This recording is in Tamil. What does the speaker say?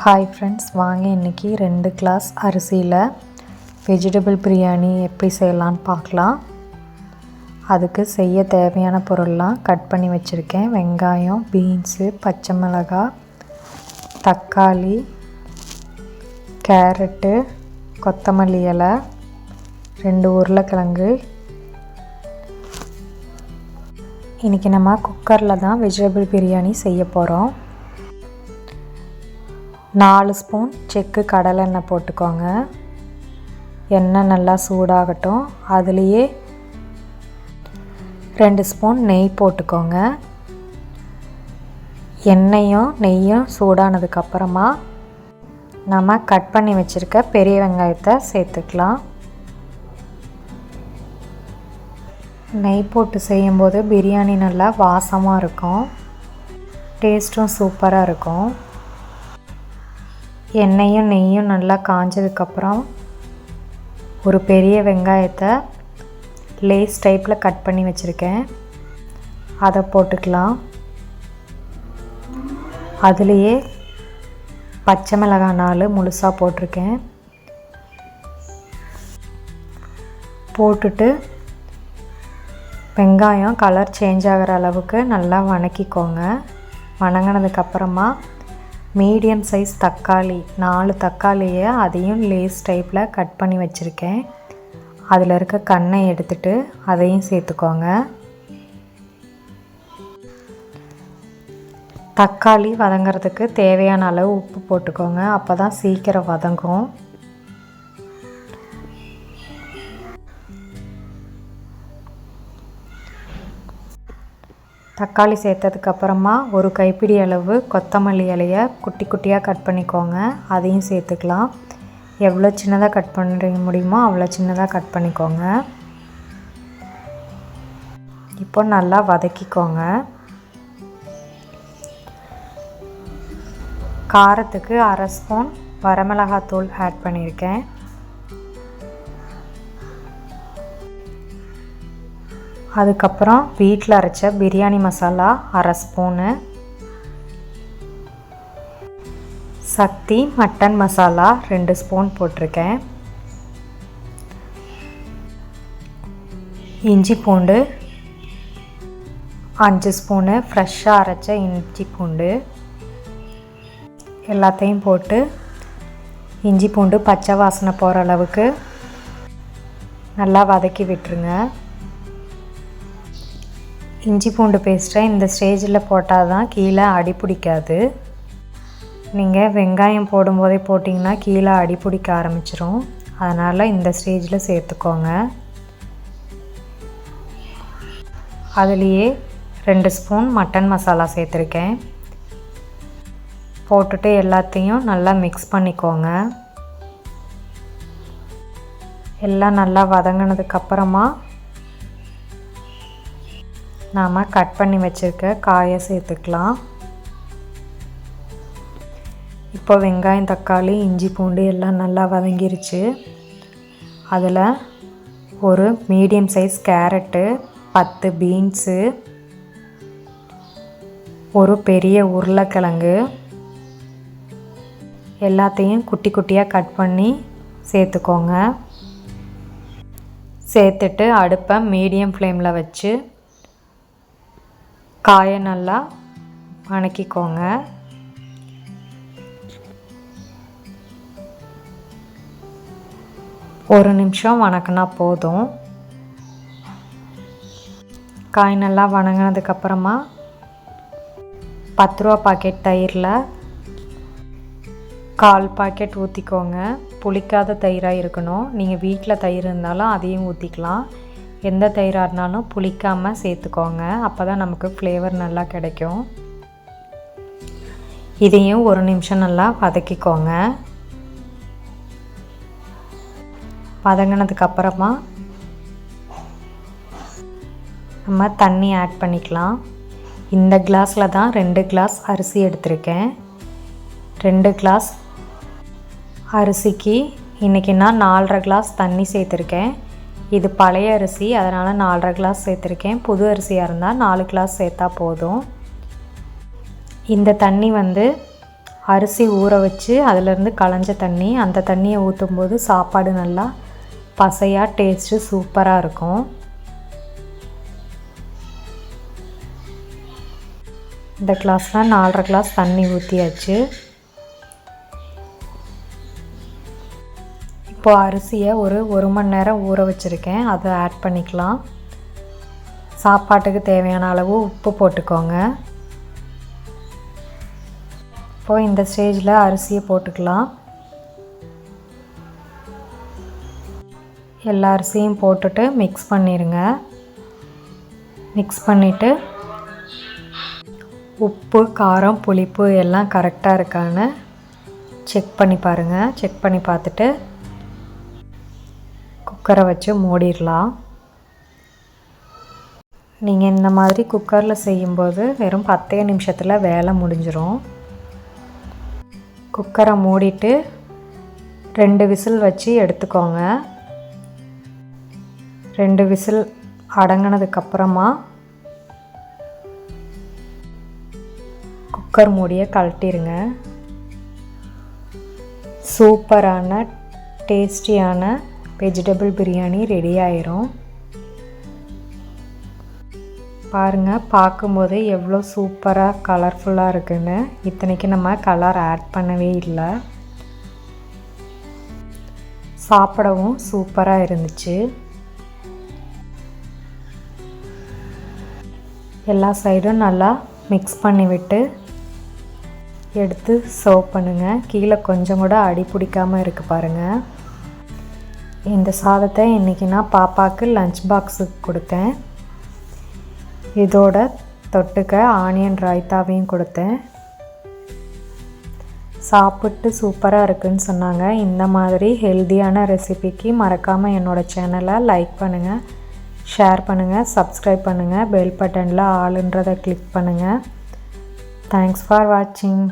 ஹாய் ஃப்ரெண்ட்ஸ் வாங்க இன்றைக்கி ரெண்டு கிளாஸ் அரிசியில் வெஜிடபிள் பிரியாணி எப்படி செய்யலான்னு பார்க்கலாம். அதுக்கு செய்ய தேவையான பொருள்லாம் கட் பண்ணி வச்சுருக்கேன். வெங்காயம் பீன்ஸு பச்சை மிளகாய் தக்காளி கேரட்டு கொத்தமல்லி இலை ரெண்டு உருளைக்கிழங்கு. இன்றைக்கி நம்ம குக்கரில் தான் வெஜிடபிள் பிரியாணி செய்ய போகிறோம் நாலு ஸ்பூன் செக்கு கடலெண்ணெய் போட்டுக்கோங்க. எண்ணெய் நல்லா சூடாகட்டும். அதுலேயே ரெண்டு ஸ்பூன் நெய் போட்டுக்கோங்க. எண்ணெயும் நெய்யும் சூடானதுக்கப்புறமா நம்ம கட் பண்ணி வச்சுருக்க பெரிய வெங்காயத்தை சேர்த்துக்கலாம். நெய் போட்டு செய்யும்போது பிரியாணி நல்லா வாசமாக இருக்கும். டேஸ்ட்டும் சூப்பராக இருக்கும். எண்ணெயும் நெய்யும் நல்லா காஞ்சதுக்கப்புறம் ஒரு பெரிய வெங்காயத்தை லேஸ் டைப்பில் கட் பண்ணி வச்சுருக்கேன். அதை போட்டுக்கலாம். அதுலேயே பச்சை மிளகாய் நாலு முழுசாக போட்டிருக்கேன். போட்டுட்டு வெங்காயம் கலர் சேஞ்ச் ஆகிற அளவுக்கு நல்லா வணக்கிக்கோங்க. வணங்கினதுக்கப்புறமா மீடியம் சைஸ் தக்காளி நாலு தக்காளியை அதையும் லேஸ் டைப்பில் கட் பண்ணி வச்சுருக்கேன். அதில் இருக்க கண்ணை எடுத்துட்டு அதையும் சேர்த்துக்கோங்க. தக்காளி வதங்கிறதுக்கு தேவையான அளவு உப்பு போட்டுக்கோங்க. அப்போ தான் சீக்கிரம் வதங்கும். தக்காளி சேர்த்ததுக்கப்புறமா ஒரு கைப்பிடி அளவு கொத்தமல்லி இலையை குட்டி குட்டியாக கட் பண்ணிக்கோங்க. அதையும் சேர்த்துக்கலாம். எவ்வளோ சின்னதாக கட் பண்ணுறீங்க முடியுமோ அவ்வளோ சின்னதாக கட் பண்ணிக்கோங்க. இப்போ நல்லா வதக்கிக்கோங்க. காரத்துக்கு அரை ஸ்பூன் வரமிளகாத்தூள் ஆட் பண்ணியிருக்கேன். அதுக்கப்புறம் வீட்டில் அரைச்ச பிரியாணி மசாலா அரை ஸ்பூனு. சக்தி மட்டன் மசாலா ரெண்டு ஸ்பூன் போட்டிருக்கேன். இஞ்சி பூண்டு அஞ்சு ஸ்பூனு ஃப்ரெஷ்ஷாக அரைச்ச இஞ்சி பூண்டு. எல்லாத்தையும் போட்டு இஞ்சி பூண்டு பச்சை வாசனை போகிற அளவுக்கு நல்லா வதக்கி விட்டுருங்க. இஞ்சி பூண்டு பேஸ்ட்டை இந்த ஸ்டேஜில் போட்டால் தான் கீழே அடி பிடிக்காது. நீங்கள் வெங்காயம் போடும்போதே போட்டிங்கன்னா கீழே அடி பிடிக்க ஆரம்பிச்சிரும். அதனால் இந்த ஸ்டேஜில் சேர்த்துக்கோங்க. அதுலேயே ரெண்டு ஸ்பூன் மட்டன் மசாலா சேர்த்துருக்கேன். போட்டுட்டு எல்லாத்தையும் நல்லா மிக்ஸ் பண்ணிக்கோங்க. எல்லாம் நல்லா வதங்கினதுக்கப்புறமா நாம் கட் பண்ணி வச்சுருக்க காயை சேர்த்துக்கலாம். இப்போ வெங்காயம் தக்காளி இஞ்சி பூண்டு எல்லாம் நல்லா வதங்கிருச்சு. அதில் ஒரு மீடியம் சைஸ் கேரட்டு பத்து பீன்ஸு ஒரு பெரிய உருளைக்கிழங்கு எல்லாத்தையும் குட்டி குட்டியாக கட் பண்ணி சேர்த்துக்கோங்க. சேர்த்துட்டு அடுப்பை மீடியம் ஃப்ளேமில் வச்சு காயை நல்லா வணக்கிக்கோங்க. ஒரு நிமிஷம் வணக்கினா போதும். காய் நல்லா வணங்கினதுக்கப்புறமா பத்து ரூபா பாக்கெட் தயிரில் கால் பாக்கெட் ஊற்றிக்கோங்க புளிக்காத தயிராக இருக்கணும். நீங்கள் வீட்டில் தயிர் இருந்தாலும் அதையும் ஊற்றிக்கலாம் எந்த தயிராக இருந்தாலும் புளிக்காமல் சேர்த்துக்கோங்க. அப்போ தான் நமக்கு ஃப்ளேவர் நல்லா கிடைக்கும். இதையும் ஒரு நிமிஷம் நல்லா வதக்கிக்கோங்க. வதங்கினதுக்கப்புறமா நம்ம தண்ணி ஆட் பண்ணிக்கலாம். இந்த கிளாஸில் தான் ரெண்டு கிளாஸ் அரிசி எடுத்திருக்கேன். ரெண்டு கிளாஸ் அரிசிக்கு இன்றைக்கி நான் நாலரை கிளாஸ் தண்ணி சேர்த்துருக்கேன். இது பழைய அரிசி அதனால் நாலரை கிளாஸ் சேர்த்துருக்கேன். புது அரிசியாக இருந்தால் நாலு கிளாஸ் சேர்த்தா போதும். இந்த தண்ணி வந்து அரிசி ஊற வச்சு அதிலேருந்து களைஞ்ச தண்ணி அந்த தண்ணியை ஊற்றும்போது சாப்பாடு நல்லா பசையாக டேஸ்ட்டு சூப்பராக இருக்கும். இந்த கிளாஸ்லாம் நாலரை கிளாஸ் தண்ணி ஊற்றியாச்சு இப்போது அரிசியை ஒரு ஒரு மணி நேரம் ஊற வச்சுருக்கேன். அதை ஆட் பண்ணிக்கலாம். சாப்பாட்டுக்கு தேவையான அளவு உப்பு போட்டுக்கோங்க. இப்போது இந்த ஸ்டேஜில் அரிசியை போட்டுக்கலாம். எல்லா அரிசியும் போட்டுட்டு மிக்ஸ் பண்ணிடுங்க மிக்ஸ் பண்ணிவிட்டு உப்பு காரம் புளிப்பு எல்லாம் கரெக்டாக இருக்கான்னு செக் பண்ணி பாருங்கள் செக் பண்ணி பார்த்துட்டு குக்கரை வச்சு மூடிடலாம். நீங்கள் இந்த மாதிரி குக்கரில் செய்யும்போது வெறும் பத்தே நிமிஷத்தில் வேலை முடிஞ்சிடும் குக்கரை மூடிட்டு ரெண்டு விசில் வச்சு எடுத்துக்கோங்க. ரெண்டு விசில் அடங்கினதுக்கப்புறமா குக்கர் மூடியை கழட்டிடுங்க சூப்பரான டேஸ்டியான வெஜிடபிள் பிரியாணி ரெடி ஆயிரும். பாருங்கள் பார்க்கும்போது எவ்வளோ சூப்பராக கலர்ஃபுல்லாக இருக்குன்னு. இத்தனைக்கு நம்ம கலர் ஆட் பண்ணவே இல்லை. சாப்பிடவும் சூப்பராக இருந்துச்சு. எல்லா சைடும் நல்லா மிக்ஸ் பண்ணி விட்டு எடுத்து சர்வ் பண்ணுங்கள் கீழே கொஞ்சம் கூட அடி பிடிக்காமல் இருக்குது பாருங்கள் இந்த சாதத்தை இன்றைக்கி நான் பாப்பாவுக்கு லஞ்ச் பாக்ஸுக்கு கொடுத்தேன். இதோட தொட்டுக்க ஆனியன் ரைத்தாவையும் கொடுத்தேன். சாப்பிட்டு சூப்பராக இருக்குன்னு சொன்னாங்க. இந்த மாதிரி ஹெல்த்தியான ரெசிபிக்கு மறக்காமல் என்னோடய சேனலை லைக் பண்ணுங்கள் ஷேர் பண்ணுங்கள் சப்ஸ்கிரைப் பண்ணுங்கள் பெல் பட்டனில் ஆளுன்றதை கிளிக் பண்ணுங்கள் தேங்க்ஸ் ஃபார் வாட்சிங்